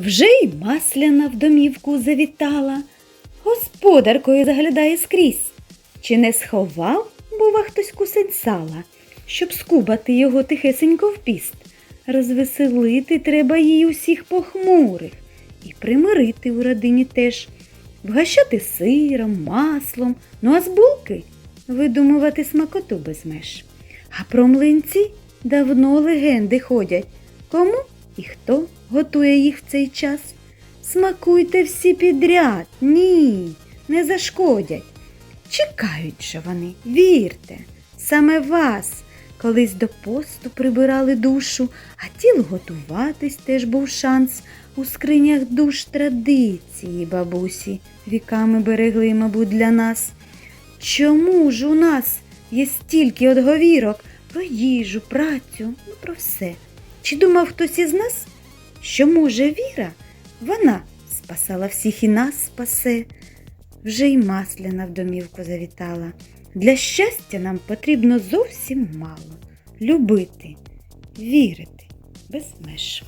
Вже й масляна в домівку завітала, господаркою заглядає скрізь. Чи не сховав, бува, хтось кусень сала, щоб скубати його тихесенько в піст? Розвеселити треба їй усіх похмурих і примирити у родині теж, вгощати сиром, маслом, ну а з булки видумувати смакоту без меж. А про млинці давно легенди ходять. Кому і хто готує їх в цей час? Смакуйте всі підряд, ні, не зашкодять. Чекають же вони, вірте, саме вас колись до посту прибирали душу, а тілу готуватись теж був шанс. У скринях душ традиції бабусі віками берегли, мабуть, для нас. Чому ж у нас є стільки одговірок про їжу, працю, ну про все? Чи думав хтось із нас, що може віра, вона спасала всіх і нас спасе? Вже й масляна в домівку завітала. Для щастя нам потрібно зовсім мало любити, вірити без меж.